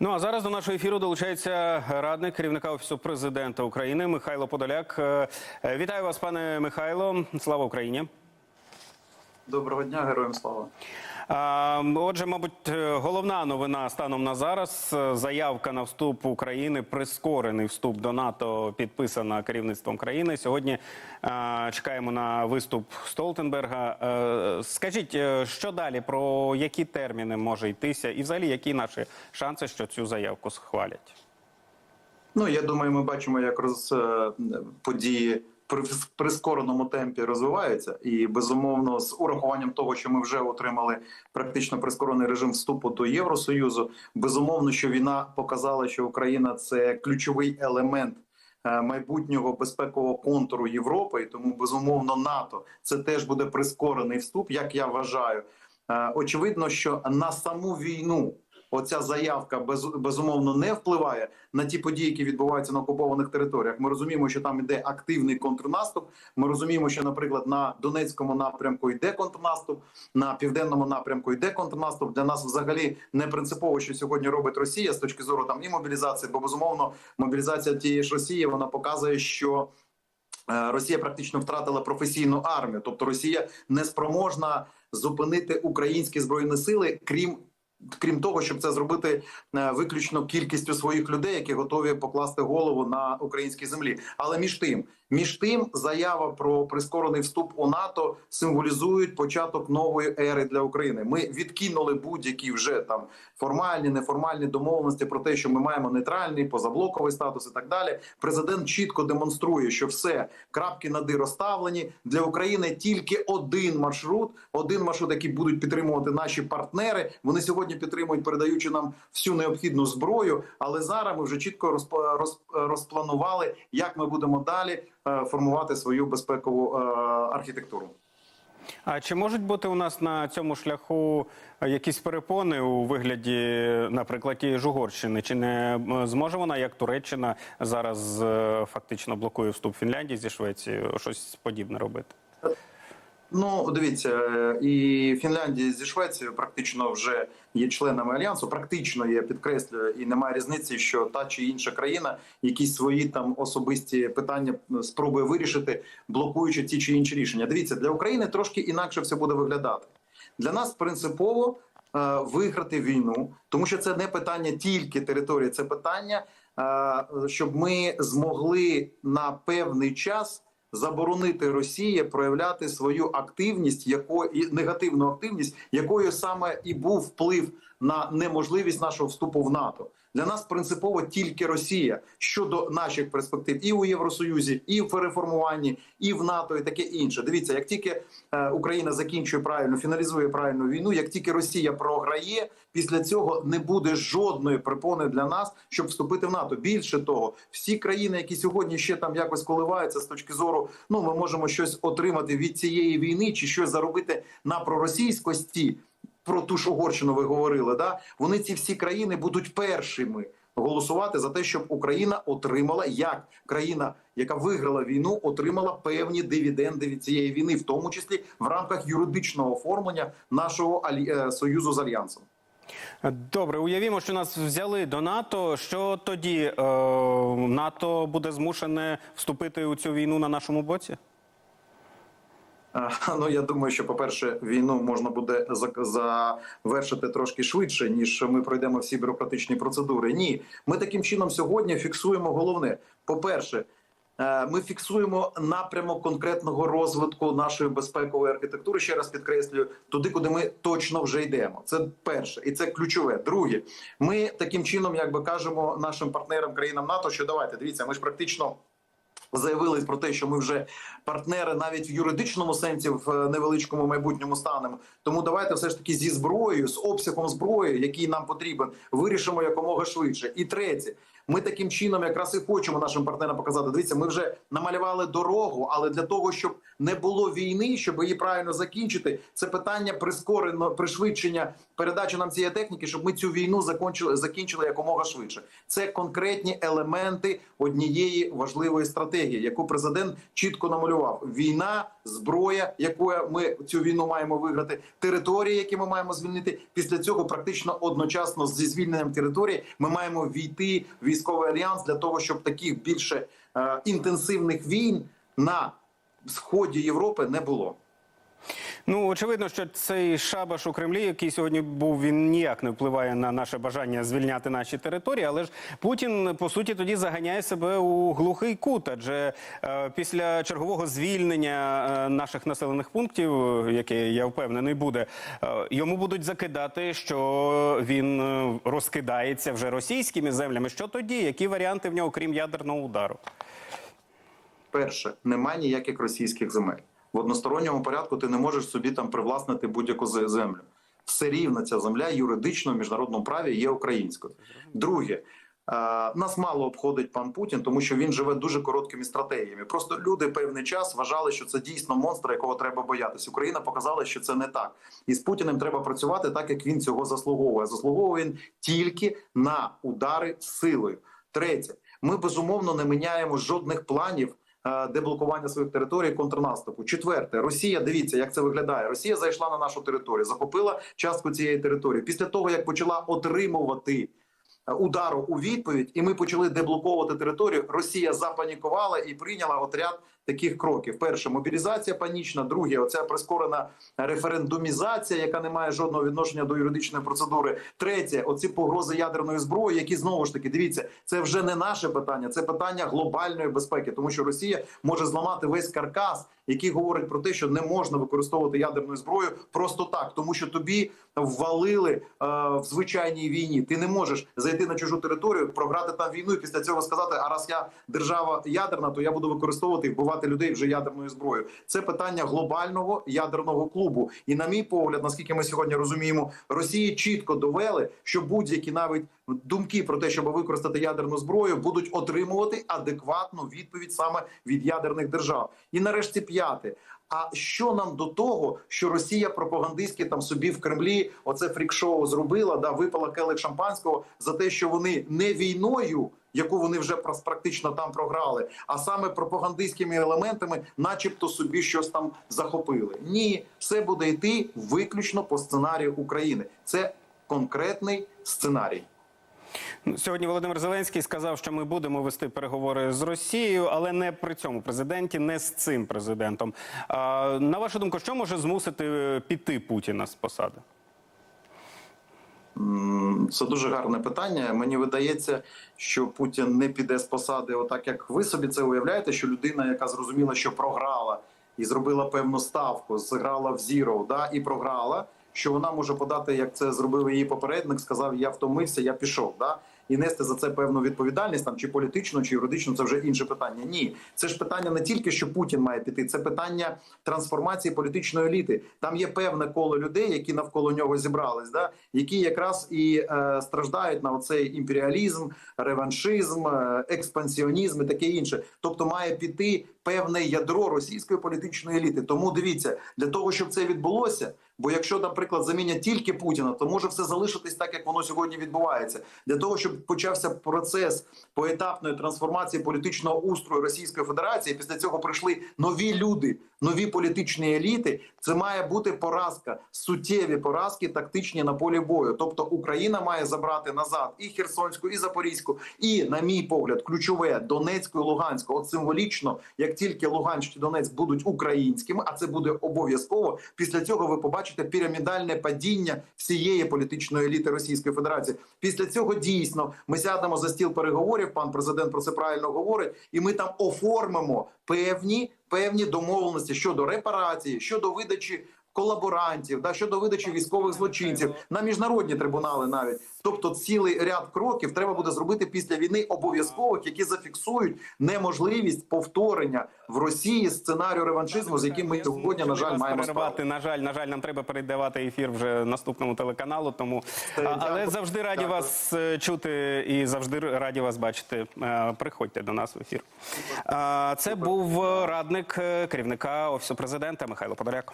Ну а зараз до нашого ефіру долучається радник керівника офісу президента України Михайло Подоляк. Е, е, Вітаю вас, пане Михайло. Слава Україні. Доброго дня, героям слава. А, Отже, мабуть, е, головна новина станом на зараз е, заявка на вступ України, прискорений вступ до НАТО, підписана керівництвом країни. Сьогодні е, чекаємо на виступ Столтенберга. Скажіть, що далі про які терміни може йтися, і взагалі які наші шанси, що цю заявку схвалять? Ну я думаю, ми бачимо, як роз події при прискореному темпі розвиваються, і безумовно, з урахуванням того, що ми вже отримали практично прискорений режим вступу до Євросоюзу. Безумовно, що війна показала, що Україна це ключовий елемент. е, Майбутнього безпекового контуру Європи, і тому безумовно НАТО це теж буде прискорений вступ, як я вважаю. Е, Очевидно, що на саму війну оця заявка без, безумовно не впливає на ті події, які відбуваються на окупованих територіях. Ми розуміємо, що там іде активний контрнаступ. Ми розуміємо, що, наприклад, на Донецькому напрямку йде контрнаступ, на південному напрямку йде контрнаступ. Для нас взагалі не принципово, що сьогодні робить Росія з точки зору там і мобілізації, бо безумовно мобілізація тієї ж Росії вона показує, що. Е, Росія практично втратила професійну армію, тобто Росія не спроможна зупинити українські збройні сили, крім крім того, щоб це зробити е, виключно кількістю своїх людей, які готові покласти голову на українській землі. Але між тим, між тим, заява про прискорений вступ у НАТО символізують початок нової ери для України. Ми відкинули будь-які вже там формальні, неформальні домовленості про те, що ми маємо нейтральний позаблоковий статус і так далі. Президент чітко демонструє, що все крапки над «і» розставлені для України. Тільки один маршрут, один маршрут, який будуть підтримувати наші партнери. Вони сьогодні підтримують, передаючи нам всю необхідну зброю. Але зараз ми вже чітко розп- розпланували, як ми будемо далі формувати свою безпекову е, архітектуру. А чи можуть бути у нас на цьому шляху е, якісь перепони у вигляді, наприклад, тієї ж Угорщини? Чи не зможе вона, як Туреччина, зараз е, фактично блокує вступ Фінляндії зі Швеції, щось подібне робити? Ну, дивіться, е, і Фінляндія зі Швецією практично вже є членами альянсу. Практично я підкреслюю, і немає різниці, що та чи інша країна якісь свої там особисті питання спробує вирішити, блокуючи ті чи інші рішення. Дивіться, для України трошки інакше все буде виглядати. Для нас принципово е, виграти війну, тому що це не питання тільки території, це питання, е, щоб ми змогли на певний час заборонити Росії проявляти свою активність, яко і негативну активність, якою саме і був вплив на неможливість нашого вступу в НАТО. Для нас принципово тільки Росія щодо наших перспектив і у Євросоюзі, і в переформуванні, і в НАТО, і таке інше. Дивіться, як тільки е, Україна закінчує правильно, фіналізує правильну війну, як тільки Росія програє, після цього не буде жодної припони для нас, щоб вступити в НАТО. Більше того, всі країни, які сьогодні ще там якось коливаються з точки зору, ну ми можемо щось отримати від цієї війни чи щось заробити на проросійськості. Про ту ж Угорщину ви говорили, да вони ці всі країни будуть першими голосувати за те, щоб Україна отримала як країна, яка виграла війну, отримала певні дивіденди від цієї війни, в тому числі в рамках юридичного оформлення нашого алі... е, союзу з альянсом. Добре, уявімо, що нас взяли до НАТО. Що тоді е, НАТО буде змушене вступити у цю війну на нашому боці? Е, Ну я думаю, що по-перше, війну можна буде завершити трошки швидше, ніж ми пройдемо всі бюрократичні процедури. Ні, ми таким чином сьогодні фіксуємо головне. По-перше, е, ми фіксуємо напрямок конкретного розвитку нашої безпекової архітектури. Ще раз підкреслюю, туди, куди ми точно вже йдемо. Це перше, і це ключове. Друге, ми таким чином, якби кажемо нашим партнерам, країнам НАТО, що давайте дивіться, ми ж практично. Заявили про те, що ми вже партнери навіть в юридичному сенсі в е, невеличкому майбутньому станемо. Тому давайте все ж таки зі зброєю, з обсягом зброї, який нам потрібен, вирішимо якомога швидше. І третє, Ми таким чином якраз і хочемо нашим партнерам показати. Дивіться, ми вже намалювали дорогу, але для того, щоб не було війни, щоб її правильно закінчити, це питання прискорено пришвидшення передачі нам цієї техніки, щоб ми цю війну закончили закінчили якомога швидше. Це конкретні елементи однієї важливої стратегії, яку президент чітко намалював: війна, зброя, якою ми цю війну маємо виграти, території, які ми маємо звільнити. Після цього практично одночасно зі звільненням території ми маємо війти в військовий альянс для того, щоб таких більше е, інтенсивних війн на сході Європи не було. Ну очевидно, що цей шабаш у Кремлі, який сьогодні був, він ніяк не впливає на наше бажання звільняти наші території. Але ж Путін по суті тоді заганяє себе у глухий кут. Адже е, після чергового звільнення е, наших населених пунктів, яке я впевнений буде, е, йому будуть закидати, що він е, розкидається вже російськими землями. Що тоді? Які варіанти в нього, крім ядерного удару? Перше, немає ніяких російських земель. В односторонньому порядку ти не можеш собі там привласнити будь-яку землю. Все рівно ця земля юридично в міжнародному праві є українською. Друге, нас мало обходить пан Путін, тому що він живе дуже короткими стратегіями. Просто люди певний час вважали, що це дійсно монстр, якого треба боятися. Україна показала, що це не так. І з Путіним треба працювати так, як він цього заслуговує. Заслуговує він тільки на удари силою. Третє, ми безумовно не міняємо жодних планів деблокування своїх територій, контрнаступу. Четверте, Росія. Дивіться, як це виглядає. Росія зайшла на нашу територію, захопила частку цієї території. Після того як почала отримувати е, удару у відповідь, і ми почали деблоковувати територію. Росія запанікувала і прийняла отряд таких кроків: перше мобілізація панічна, друге, оця прискорена референдумізація, яка не має жодного відношення до юридичної процедури. Третє, оці погрози ядерної зброї, які знову ж таки дивіться, це вже не наше питання, це питання глобальної безпеки, тому що Росія може зламати весь каркас, який говорить про те, що не можна використовувати ядерну зброю просто так, тому що тобі ввалили е, в звичайній війні. Ти не можеш зайти на чужу територію, програти там війну і після цього сказати: а раз я держава ядерна, то я буду використовувати і вбивати людей вже ядерною зброєю. Це питання глобального ядерного клубу. І на мій погляд, наскільки ми сьогодні розуміємо, Росії чітко довели, що будь-які навіть думки про те, щоб використати ядерну зброю, будуть отримувати адекватну відповідь саме від ядерних держав. І нарешті п'яте. А що нам до того, що Росія пропагандистськи там собі в Кремлі оце фрік-шоу зробила, да випала келих шампанського за те, що вони не війною, яку вони вже практично там програли, а саме пропагандистськими елементами, начебто собі щось там захопили. Ні, все буде йти виключно по сценарію України. Це конкретний сценарій. Сьогодні Володимир Зеленський сказав, що ми будемо вести переговори з Росією, але не при цьому президенті, не з цим президентом. А, на вашу думку, що може змусити е, піти Путіна з посади? Це дуже гарне питання. Мені видається, що Путін не піде з посади, отак як ви собі це уявляєте, що людина, яка зрозуміла, що програла і зробила певну ставку, зіграла в зіро, да, і програла, що вона може подати, як це зробив її попередник, сказав: Я втомився, я пішов. Да? І нести за це певну відповідальність, там чи політичну, чи юридичну, це вже інше питання. Ні, це ж питання не тільки що Путін має піти, це питання трансформації політичної еліти. Там є певне коло людей, які навколо нього зібрались, да які якраз і е, страждають на оцей імперіалізм, реваншизм, е, експансіонізм і таке інше. Тобто має піти певне ядро російської політичної еліти. Тому дивіться для того, щоб це відбулося. Бо якщо, наприклад, замінять тільки Путіна, то може все залишитись так, як воно сьогодні відбувається. Для того, щоб почався процес поетапної трансформації політичного устрою Російської Федерації, після цього прийшли нові люди, нові політичні еліти. Це має бути поразка, суттєві поразки, тактичні на полі бою. Тобто Україна має забрати назад і Херсонську, і Запорізьку, і, на мій погляд, ключове Донецьку і Луганську. От символічно, як тільки Луганськ і Донецьк будуть українськими, а це буде обов'язково. Після цього ви побачите пірамідальне падіння всієї політичної еліти Російської Федерації. Після цього дійсно ми сядемо за стіл переговорів. Пан президент про це правильно говорить, і ми там оформимо певні певні домовленості щодо репарації, щодо видачі колаборантів, да, щодо видачі військових злочинців на міжнародні трибунали, навіть тобто цілий ряд кроків треба буде зробити після війни обов'язкових, які зафіксують неможливість повторення в Росії сценарію реваншизму, з яким ми сьогодні на жаль маємо справу. На жаль, на жаль, нам треба передавати ефір вже наступному телеканалу. Тому але завжди раді Дякую. вас е, чути і завжди раді вас бачити. Е, Приходьте до нас в ефір. Це був радник е, керівника офісу президента Михайло Подоляк.